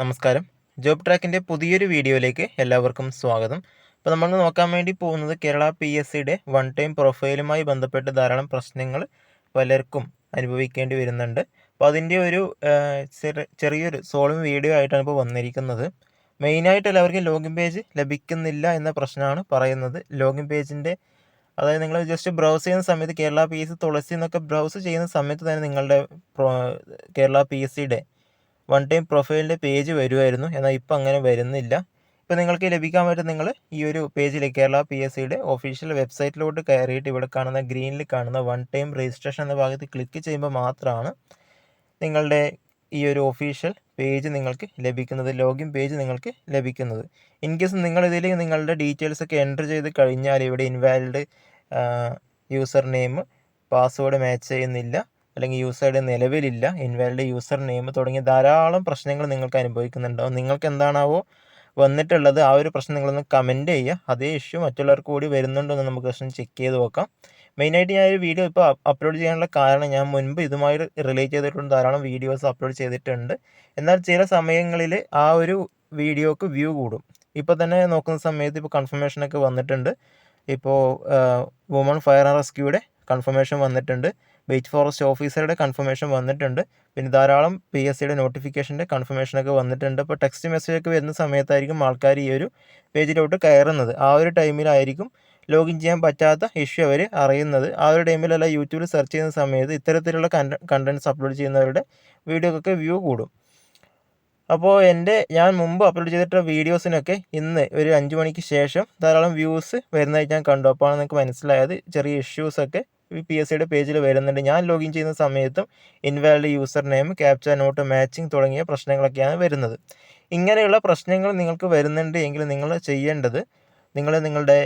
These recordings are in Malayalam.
നമസ്കാരം. ജോബ് ട്രാക്കിന്റെ പുതിയൊരു വീഡിയോയിലേക്ക് എല്ലാവർക്കും സ്വാഗതം. അപ്പോൾ നമ്മൾ നോക്കാൻ വേണ്ടി പോകുന്നത് കേരള പി എസ് സിയുടെ വൺ ടൈം പ്രൊഫൈലുമായി ബന്ധപ്പെട്ട് ധാരാളം പ്രശ്നങ്ങൾ പലർക്കും അനുഭവിക്കേണ്ടി വരുന്നുണ്ട്. അപ്പോൾ അതിന്റെ ഒരു ചെറിയൊരു സോൾവ് വീഡിയോ ആയിട്ടാണ് ഇപ്പോൾ വന്നിരിക്കുന്നത്. മെയിനായിട്ട് എല്ലാവർക്കും ലോഗിൻ പേജ് ലഭിക്കുന്നില്ല എന്ന പ്രശ്നമാണ് പറയുന്നത്. ലോഗിൻ പേജിന്റെ അതായത് നിങ്ങൾ ജസ്റ്റ് ബ്രൗസ് ചെയ്യുന്ന സമയത്ത് Kerala P S C Thulasi എന്നൊക്കെ ബ്രൗസ് ചെയ്യുന്ന സമയത്ത് തന്നെ നിങ്ങളുടെ കേരള പി എസ് സിയുടെ വൺ ടൈം പ്രൊഫൈലിന്റെ പേജ് വരുമായിരുന്നു എന്നാൽ ഇപ്പം അങ്ങനെ വരുന്നില്ല. ഇപ്പോൾ നിങ്ങൾക്ക് ലഭിക്കാൻ പറ്റും നിങ്ങൾ ഈ ഒരു പേജിൽ കേരള പി എസ് സിയുടെ ഒഫീഷ്യൽ വെബ്സൈറ്റിലോട്ട് കയറിയിട്ട് ഇവിടെ കാണുന്ന ഗ്രീനിൽ കാണുന്ന വൺ ടൈം രജിസ്ട്രേഷൻ എന്ന ഭാഗത്ത് ക്ലിക്ക് ചെയ്യുമ്പോൾ മാത്രമാണ് നിങ്ങളുടെ ഈ ഒരു ഒഫീഷ്യൽ പേജ് നിങ്ങൾക്ക് ലഭിക്കുന്നത് ലോഗിൻ പേജ് നിങ്ങൾക്ക് ലഭിക്കുന്നത്. ഇൻ കേസ് നിങ്ങളിതിൽ നിങ്ങളുടെ ഡീറ്റെയിൽസ് ഒക്കെ എന്റർ ചെയ്ത് കഴിഞ്ഞാൽ ഇവിടെ invalid user name password match ചെയ്യുന്നില്ല. അല്ലെങ്കിൽ യൂസറുടെ നിലവിലില്ല ഇൻവാലിഡ് യൂസർ നെയിം തുടങ്ങിയ ധാരാളം പ്രശ്നങ്ങൾ നിങ്ങൾക്ക് അനുഭവിക്കുന്നുണ്ടാവും. നിങ്ങൾക്ക് എന്താണാവോ വന്നിട്ടുള്ളത് ആ ഒരു പ്രശ്നം നിങ്ങളൊന്ന് കമന്റ് ചെയ്യുക. അതേ ഇഷ്യൂ മറ്റുള്ളവർക്ക് കൂടി വരുന്നുണ്ടോ എന്ന് നമുക്ക് പ്രശ്നം ചെക്ക് ചെയ്ത് നോക്കാം. മെയിനായിട്ട് ഞാൻ ഒരു വീഡിയോ ഇപ്പോൾ അപ്ലോഡ് ചെയ്യാനുള്ള കാരണം ഞാൻ മുൻപ് ഇതുമായി റിലേറ്റ് ചെയ്തിട്ടുണ്ട് ധാരാളം വീഡിയോസ് അപ്ലോഡ് ചെയ്തിട്ടുണ്ട്. എന്നാൽ ചില സമയങ്ങളിൽ ആ ഒരു വീഡിയോക്ക് വ്യൂ കൂടും. ഇപ്പോൾ തന്നെ നോക്കുന്ന സമയത്ത് ഇപ്പോൾ കൺഫർമേഷനൊക്കെ വന്നിട്ടുണ്ട്. ഇപ്പോൾ വുമൺ ഫയർ ആൻഡ് റെസ്ക്യൂടെ കൺഫർമേഷൻ വന്നിട്ടുണ്ട്. വെയിറ്റ് ഫോറസ്റ്റ് ഓഫീസറുടെ കൺഫർമേഷൻ വന്നിട്ടുണ്ട്. പിന്നെ ധാരാളം പി എസ് സിയുടെ നോട്ടിഫിക്കേഷന്റെ കൺഫർമേഷനൊക്കെ വന്നിട്ടുണ്ട്. അപ്പോൾ ടെക്സ്റ്റ് മെസ്സേജ് ഒക്കെ വരുന്ന സമയത്തായിരിക്കും ആൾക്കാർ ഈ ഒരു പേജിലോട്ട് കയറുന്നത്. ആ ഒരു ടൈമിലായിരിക്കും ലോഗിൻ ചെയ്യാൻ പറ്റാത്ത ഇഷ്യൂ അവർ അറിയുന്നത്. ആ ഒരു ടൈമിലല്ല യൂട്യൂബിൽ സെർച്ച് ചെയ്യുന്ന സമയത്ത് ഇത്തരത്തിലുള്ള കണ്ടൻസ് അപ്ലോഡ് ചെയ്യുന്നവരുടെ വീഡിയോക്കൊക്കെ വ്യൂ കൂടും. അപ്പോൾ എന്റെ ഞാൻ മുമ്പ് അപ്ലോഡ് ചെയ്തിട്ടുള്ള വീഡിയോസിനൊക്കെ ഇന്ന് ഒരു അഞ്ച് മണിക്ക് ശേഷം ധാരാളം വ്യൂസ് വരുന്നതായിട്ട് ഞാൻ കണ്ടു. അപ്പോൾ നിങ്ങൾക്ക് മനസ്സിലായത്. ചെറിയ ഇഷ്യൂസൊക്കെ പി എസ് സിയുടെ പേജിൽ വരുന്നുണ്ട്. ഞാൻ ലോഗിൻ ചെയ്യുന്ന സമയത്തും invalid user name captcha not matching തുടങ്ങിയ പ്രശ്നങ്ങളൊക്കെയാണ് വരുന്നത്. ഇങ്ങനെയുള്ള പ്രശ്നങ്ങൾ നിങ്ങൾക്ക് വരുന്നുണ്ട് എങ്കിൽ നിങ്ങൾ ചെയ്യേണ്ടത് നിങ്ങൾ നിങ്ങളുടെ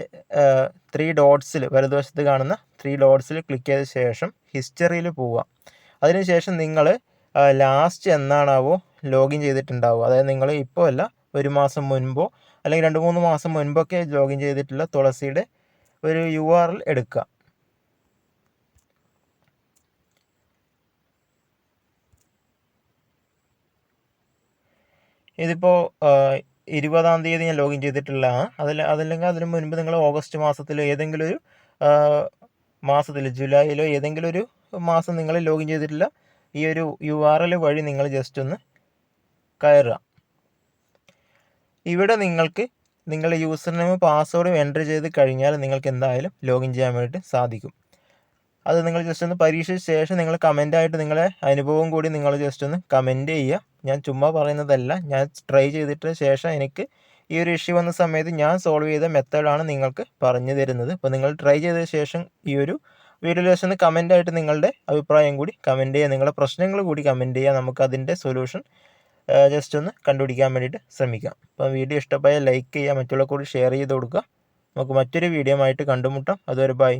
ത്രീ ഡോട്ട്സിൽ വലതുവശത്ത് കാണുന്ന ത്രീ ഡോട്ട്സിൽ ക്ലിക്ക് ചെയ്ത ശേഷം ഹിസ്റ്ററിയിൽ പോവുക. അതിനുശേഷം നിങ്ങൾ ലാസ്റ്റ് എന്നാണാവോ ലോഗിൻ ചെയ്തിട്ടുണ്ടാവുക. അതായത് നിങ്ങൾ ഇപ്പോൾ അല്ല ഒരു മാസം മുൻപോ അല്ലെങ്കിൽ രണ്ട് മൂന്ന് മാസം മുൻപൊക്കെ ലോഗിൻ ചെയ്തിട്ടുള്ള തുളസിയുടെ ഒരു യു ആർ എൽ എടുക്കുക. ഇതിപ്പോൾ ഇരുപതാം തീയതി ഞാൻ ലോഗിൻ ചെയ്തിട്ടില്ല അതിൽ അതല്ലെങ്കിൽ അതിന് മുൻപ് നിങ്ങൾ ഓഗസ്റ്റ് മാസത്തിൽ ഏതെങ്കിലും ഒരു മാസത്തിൽ ജൂലൈയിലോ ഏതെങ്കിലും ഒരു മാസം നിങ്ങൾ ലോഗിൻ ചെയ്തിട്ടില്ല ഈ ഒരു യു ആർ എൽ വഴി നിങ്ങൾ ജസ്റ്റ് ഒന്ന് കയറുക. ഇവിടെ നിങ്ങൾക്ക് നിങ്ങളുടെ യൂസർ നെയിം പാസ്വേഡും എന്റർ ചെയ്ത് കഴിഞ്ഞാൽ നിങ്ങൾക്ക് എന്തായാലും ലോഗിൻ ചെയ്യാൻ വേണ്ടിയിട്ട് സാധിക്കും. അത് നിങ്ങൾ ജസ്റ്റ് ഒന്ന് പരീക്ഷിച്ച ശേഷം നിങ്ങൾ കമന്റായിട്ട് നിങ്ങളെ അനുഭവം കൂടി നിങ്ങൾ ജസ്റ്റ് ഒന്ന് കമന്റ് ചെയ്യുക. ഞാൻ ചുമ്മാ പറയുന്നതല്ല. ഞാൻ ട്രൈ ചെയ്തിട്ട് ശേഷം എനിക്ക് ഈ ഒരു ഇഷ്യൂ വന്ന സമയത്ത് ഞാൻ സോൾവ് ചെയ്ത മെത്തേഡാണ് നിങ്ങൾക്ക് പറഞ്ഞു തരുന്നത്. അപ്പോൾ നിങ്ങൾ ട്രൈ ചെയ്ത ശേഷം ഈ ഒരു വീഡിയോ ജസ്റ്റ് ഒന്ന് കമന്റായിട്ട് നിങ്ങളുടെ അഭിപ്രായം കൂടി കമന്റ് ചെയ്യുക നിങ്ങളുടെ പ്രശ്നങ്ങൾ കൂടി കമന്റ് ചെയ്യുക നമുക്ക് അതിന്റെ സൊല്യൂഷൻ ജസ്റ്റ് ഒന്ന് കണ്ടുപിടിക്കാൻ വേണ്ടിയിട്ട് ശ്രമിക്കാം. അപ്പം വീഡിയോ ഇഷ്ടമായ ലൈക്ക് ചെയ്യുക മറ്റുള്ള കൂടി ഷെയർ ചെയ്ത് കൊടുക്കുക. നമുക്ക് മറ്റൊരു വീഡിയോ ആയിട്ട് കണ്ടുമുട്ടാം. അതുവരെ ബൈ